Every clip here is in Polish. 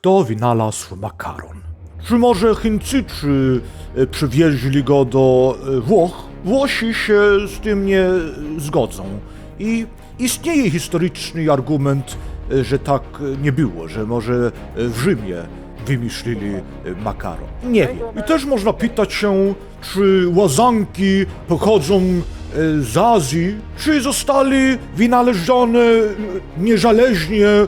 Kto wynalazł makaron? Czy może Chińczycy e, przywieźli go do e, Włoch? Włosi się z tym nie zgodzą. I istnieje historyczny argument, e, że tak e, nie było, że może e, w Rzymie wymyślili e, makaron. Nie wiem. I też można pytać się, czy łazanki pochodzą e, z Azji, czy zostali wynalezione e, niezależnie e,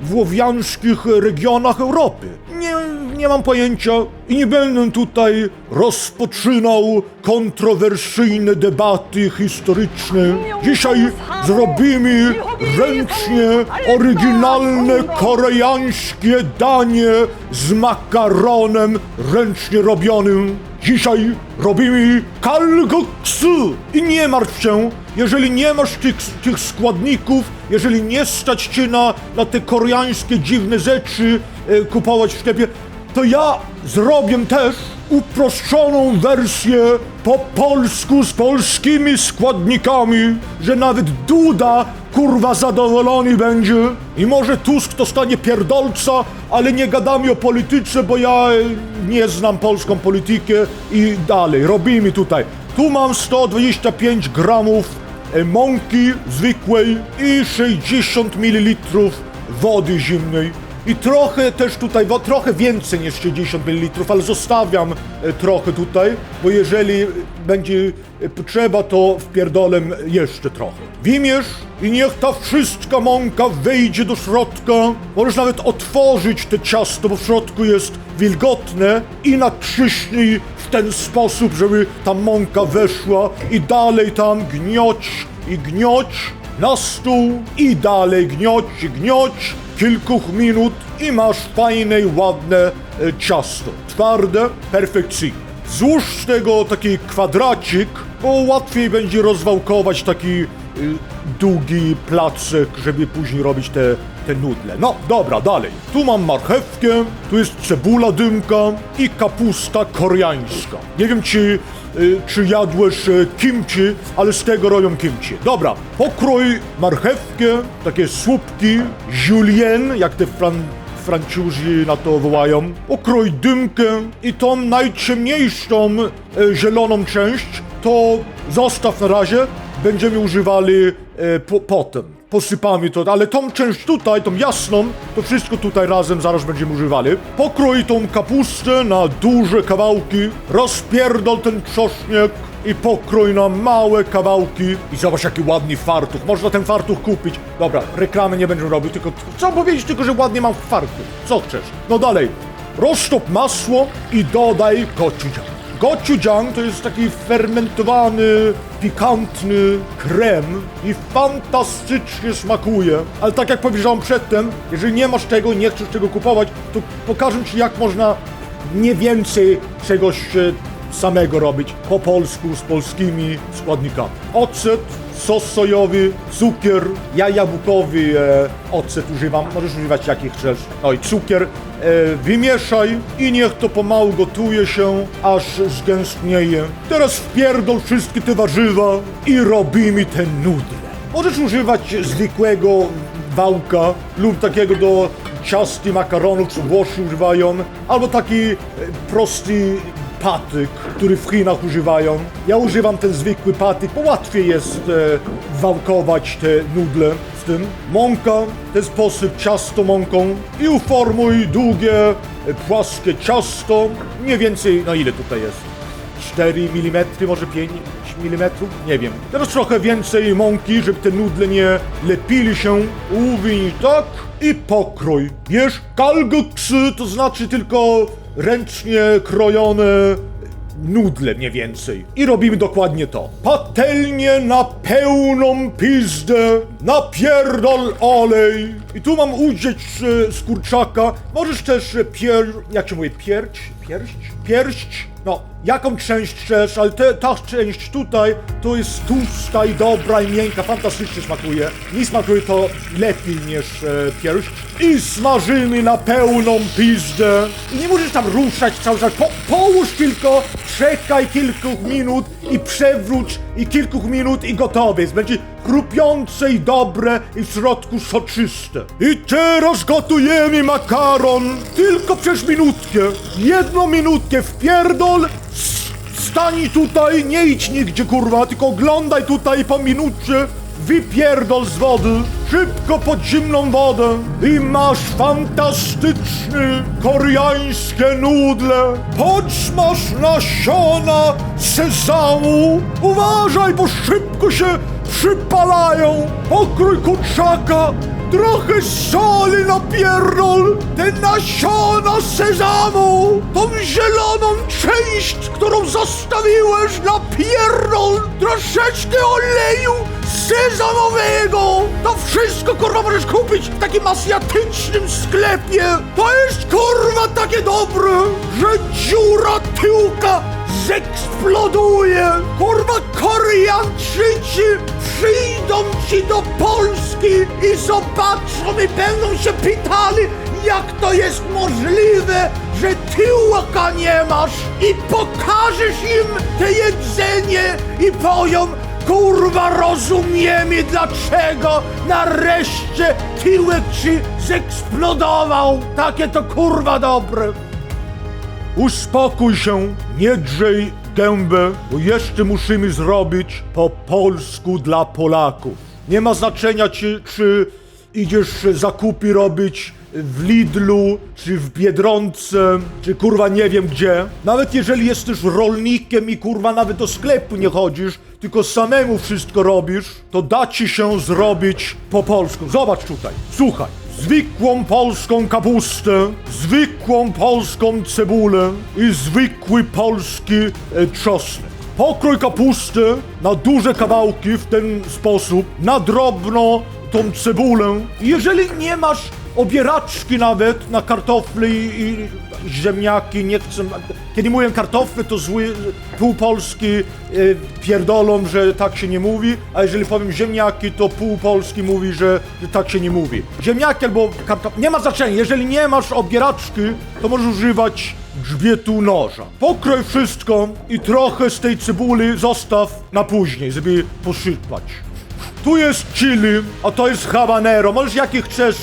w łowiańskich regionach Europy. Nie, nie mam pojęcia i nie będę tutaj rozpoczynał kontrowersyjne debaty historyczne. Dzisiaj zrobimy ręcznie oryginalne koreańskie danie z makaronem ręcznie robionym. Dzisiaj robimy kalguksu i nie martw się, jeżeli nie masz tych, tych składników, jeżeli nie stać cię na, na te koreańskie dziwne rzeczy e, kupować w sklepie, to ja zrobię też uproszczoną wersję po polsku z polskimi składnikami, że nawet Duda kurwa zadowolony będzie i może Tusk to stanie pierdolca, ale nie gadamy o polityce, bo ja e, nie znam polską politykę i dalej, robimy tutaj. Tu mam 125 gramów e, mąki zwykłej i 60 ml wody zimnej. I trochę też tutaj, bo trochę więcej niż 60 ml, ale zostawiam e, trochę tutaj, bo jeżeli będzie e, potrzeba, to wpierdolę jeszcze trochę. Wimierz i niech ta wszystka mąka wejdzie do środka. Możesz nawet otworzyć te ciasto, bo w środku jest wilgotne i natrzyśnij w ten sposób, żeby ta mąka weszła i dalej tam gnioć i gnioć na stół i dalej gnioć, gniot kilku minut i masz fajne i ładne e, ciasto. Twarde, perfekcyjne. Złóż z tego taki kwadracik, bo łatwiej będzie rozwałkować taki długi placek, żeby później robić te, te nudle. No, dobra, dalej. Tu mam marchewkę, tu jest cebula dymka i kapusta koreańska. Nie wiem, czy, y, czy jadłeś y, kimchi, ale z tego robią kimchi. Dobra, pokrój marchewkę, takie słupki, julien, jak te fran Francuzi na to wołają. Okrój dymkę i tą najciemniejszą e, zieloną część to zostaw na razie, będziemy używali e, po, potem. Posypamy to, ale tą część tutaj, tą jasną, to wszystko tutaj razem zaraz będziemy używali. Pokrój tą kapustę na duże kawałki, rozpierdol ten czosnek i pokrój na małe kawałki. I zobacz jaki ładny fartuch. Można ten fartuch kupić. Dobra, reklamy nie będę robił, tylko chcę powiedzieć tylko, że ładnie mam fartuch. Co chcesz? No dalej. Roztop masło i dodaj gochujang. Gochujang to jest taki fermentowany, pikantny krem i fantastycznie smakuje. Ale tak jak powiedziałem przedtem, jeżeli nie masz tego nie chcesz tego kupować, to pokażę Ci jak można nie więcej czegoś e, samego robić po polsku z polskimi składnikami. Ocet, sos sojowy, cukier, ja jabłkowy e, ocet używam, możesz używać jaki chcesz. No i cukier. E, wymieszaj i niech to pomału gotuje się, aż zgęstnieje. Teraz wpierdol wszystkie te warzywa i robimy te nudle. Możesz używać zwykłego wałka lub takiego do ciasty makaronów, co Włosi używają, albo taki e, prosty patyk, który w Chinach używają. Ja używam ten zwykły patyk, bo łatwiej jest e, wałkować te nudle z tym. Mąka, w ten sposób ciasto mąką i uformuj długie, e, płaskie ciasto. Mniej więcej, no ile tutaj jest? 4 mm, może 5 mm? Nie wiem. Teraz trochę więcej mąki, żeby te nudle nie lepili się. Uwinij tak i pokrój. Bierz kalguksy, to znaczy tylko ręcznie krojone nudle mniej więcej. I robimy dokładnie to. Patelnię na pełną pizdę, napierdol olej. I tu mam udzieć e, z kurczaka. Możesz też e, pier... jak się mówi? Pierć? Pierść? Pierść? No, jaką część chcesz, ale te, ta część tutaj to jest tłusta i dobra i miękka, fantastycznie smakuje. Mi smakuje to lepiej niż e, pierś. I smażymy na pełną pizdę. I nie musisz tam ruszać cały czas. Po, połóż tylko, czekaj kilku minut i przewróć i kilku minut i gotowy. Będzie chrupiące i dobre i w środku soczyste. I teraz gotujemy makaron tylko przez minutkę. Jedną minutkę wpierdol, s- stań tutaj, nie idź nigdzie kurwa, tylko oglądaj tutaj po minucie. Wypierdol z wody, szybko pod zimną wodę i masz fantastyczny koreańskie nudle. Podsmaż nasiona sezamu. Uważaj, bo szybko się przypalają. Pokrój kurczaka, trochę soli napierdol. Te nasiona sezamu, tą zieloną część, którą zostawiłeś, napierdol. Troszeczkę oleju sezamowego! To wszystko kurwa możesz kupić w takim azjatycznym sklepie! To jest kurwa takie dobre, że dziura tyłka zeksploduje! Kurwa Koreańczycy przyjdą ci do Polski i zobaczą i będą się pytali, jak to jest możliwe, że tyłka nie masz i pokażesz im te jedzenie i powią, Kurwa, rozumiemy dlaczego nareszcie tyłek ci zeksplodował. Takie to kurwa dobre. Uspokój się, nie drzej gębę, bo jeszcze musimy zrobić po polsku dla Polaków. Nie ma znaczenia, czy, czy idziesz zakupy robić w Lidlu, czy w Biedronce, czy kurwa nie wiem gdzie. Nawet jeżeli jesteś rolnikiem i kurwa nawet do sklepu nie chodzisz, tylko samemu wszystko robisz, to da ci się zrobić po polsku. Zobacz tutaj, słuchaj. Zwykłą polską kapustę, zwykłą polską cebulę i zwykły polski e, czosnek. Pokrój kapustę na duże kawałki w ten sposób, na drobno tą cebulę. Jeżeli nie masz obieraczki nawet na kartofle i, i ziemniaki, nie chcę... Kiedy mówię kartofle, to zły pół Polski e, pierdolą, że tak się nie mówi, a jeżeli powiem ziemniaki, to pół Polski mówi, że, że tak się nie mówi. Ziemniaki albo kartofle, nie ma znaczenia. Jeżeli nie masz obieraczki, to możesz używać grzbietu noża. Pokroj wszystko i trochę z tej cebuli zostaw na później, żeby posypać. Tu jest chili, a to jest habanero. Możesz jakie chcesz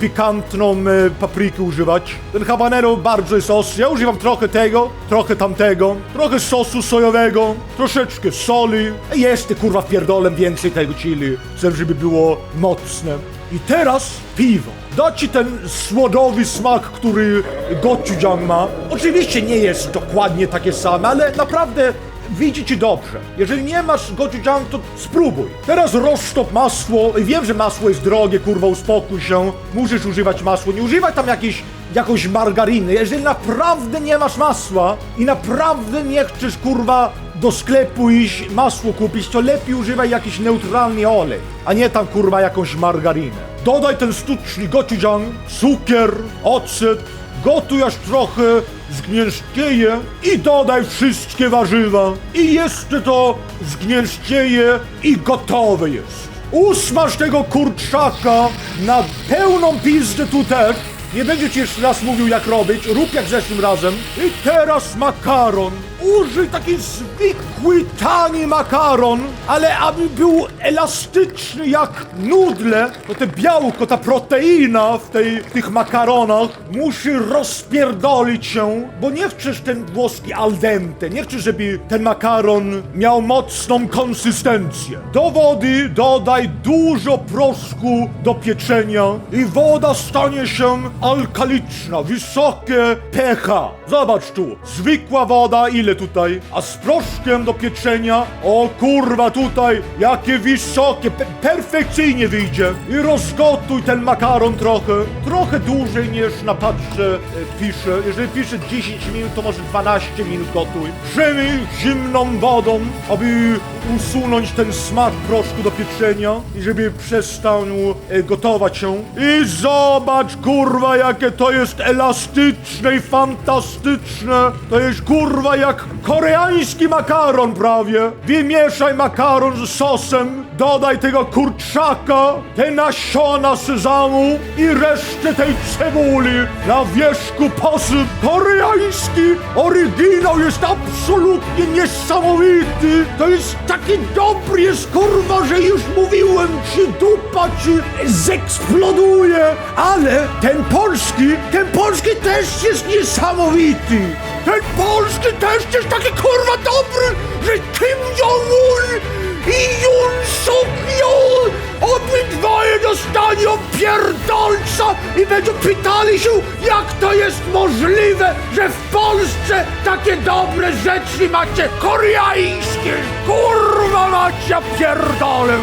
pikantną e, paprykę używać. Ten habanero bardzo ostry. Ja używam trochę tego, trochę tamtego, trochę sosu sojowego, troszeczkę soli. I Jeszcze kurwa pierdolem więcej tego chili. Chcę, żeby było mocne. I teraz piwo. Da ci ten słodowy smak, który gochujang ma. Oczywiście nie jest dokładnie takie same, ale naprawdę Widzi ci dobrze. Jeżeli nie masz gochujang, to spróbuj. Teraz roztop masło. Wiem, że masło jest drogie, kurwa, uspokój się. Musisz używać masła. Nie używaj tam jakiejś, jakąś margariny. Jeżeli naprawdę nie masz masła i naprawdę nie chcesz, kurwa, do sklepu iść masło kupić, to lepiej używaj jakiś neutralny olej, a nie tam, kurwa, jakąś margarinę. Dodaj ten sztuczny gochujang, cukier, ocet, Gotuj aż trochę zgniężkieje i dodaj wszystkie warzywa. I jeszcze to zgniężkieje i gotowe jest. Usmaż tego kurczaka na pełną pizdę tu też. Nie będzie ci jeszcze raz mówił jak robić, rób jak zeszłym razem. I teraz makaron. Użyj taki zwykły, tani makaron, ale aby był elastyczny jak nudle, to te białko, ta proteina w, tej, w tych makaronach musi rozpierdolić się, bo nie chcesz ten włoski al dente, nie chcesz, żeby ten makaron miał mocną konsystencję. Do wody dodaj dużo proszku do pieczenia i woda stanie się alkaliczna, wysokie pH. Zobacz tu, zwykła woda, ile tutaj? A z proszkiem do pieczenia, o kurwa tutaj, jakie wysokie, pe perfekcyjnie wyjdzie. I rozgotuj ten makaron trochę, trochę dłużej niż na patrze e, pisze. Jeżeli pisze 10 minut, to może 12 minut gotuj. Grzemy zimną wodą, aby usunąć ten smak proszku do pieczenia i żeby przestał e, gotować się. I zobacz, kurwa, jakie to jest elastyczne i fantastyczne. To jest, kurwa, jak jak koreański makaron prawie. Wymieszaj makaron z sosem, dodaj tego kurczaka, te nasiona sezamu i resztę tej cebuli. Na wierzchu posyp koreański. Oryginał jest absolutnie niesamowity. To jest taki dobry jest kurwa, że już mówiłem ci dupa ci zeksploduje. Ale ten polski, ten polski też jest niesamowity. Ten polski też jest taki kurwa dobry, że Kim Jong-un i Jun Suk-yeol obydwoje dostanie opierdolca i będą pytali się, jak to jest możliwe, że w Polsce takie dobre rzeczy macie koreańskie. Kurwa macie, pierdolę.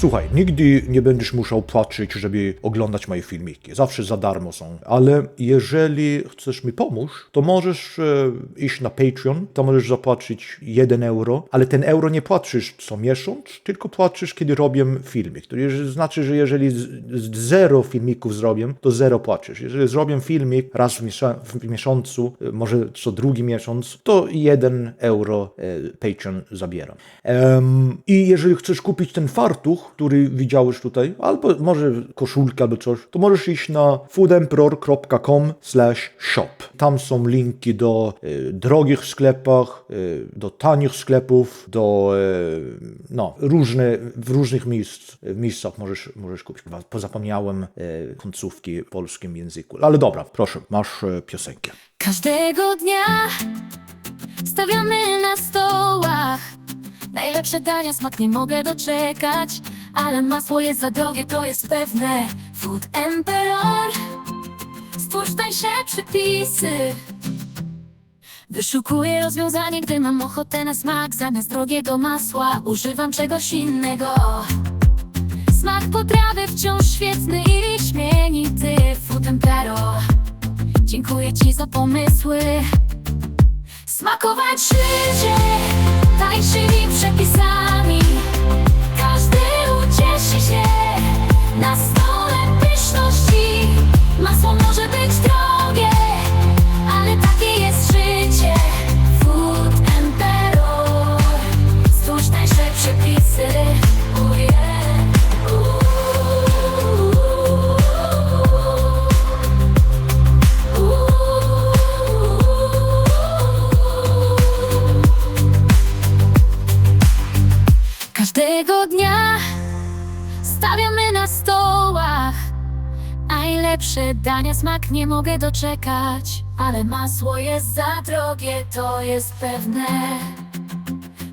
Słuchaj, nigdy nie będziesz musiał płacić, żeby oglądać moje filmiki. Zawsze za darmo są. Ale jeżeli chcesz mi pomóc, to możesz e, iść na Patreon, to możesz zapłacić 1 euro, ale ten euro nie płacisz co miesiąc, tylko płacisz, kiedy robię filmik. To znaczy, że jeżeli z, z zero filmików zrobię, to zero płacisz. Jeżeli zrobię filmik raz w, w miesiącu, e, może co drugi miesiąc, to 1 euro e, Patreon zabieram. Em, I jeżeli chcesz kupić ten fartuch, który widziałeś tutaj, albo może koszulkę albo coś, to możesz iść na foodemperor.com shop. Tam są linki do e, drogich sklepach, e, do tanich sklepów, do e, no, różne, w różnych miejsc, w miejscach możesz, możesz kupić. Pozapomniałem e, końcówki w polskim języku. Ale dobra, proszę, masz e, piosenkę. Każdego dnia stawiamy na stołach Najlepsze dania, smak nie mogę doczekać Ale masło jest za drogie, to jest pewne. Food Emperor Stwórz tańsze przepisy. Wyszukuję rozwiązanie, gdy mam ochotę na smak. Zamiast drogiego masła używam czegoś innego. Smak potrawy wciąż świetny i śmienity. Food Emperor Dziękuję Ci za pomysły. Smakować życie Tańszymi przepisami Masło może być drogie Najlepsze dania, smak nie mogę doczekać Ale masło jest za drogie, to jest pewne.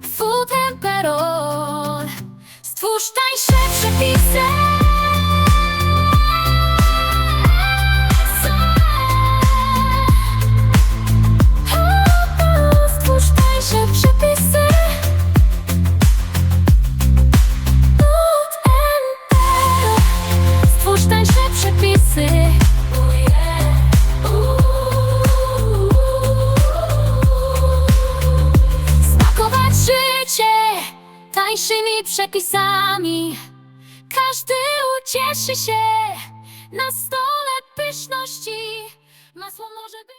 Food Emperor Stwórz tańsze przepisy ucieszy się Na stole pyszności. Masło może być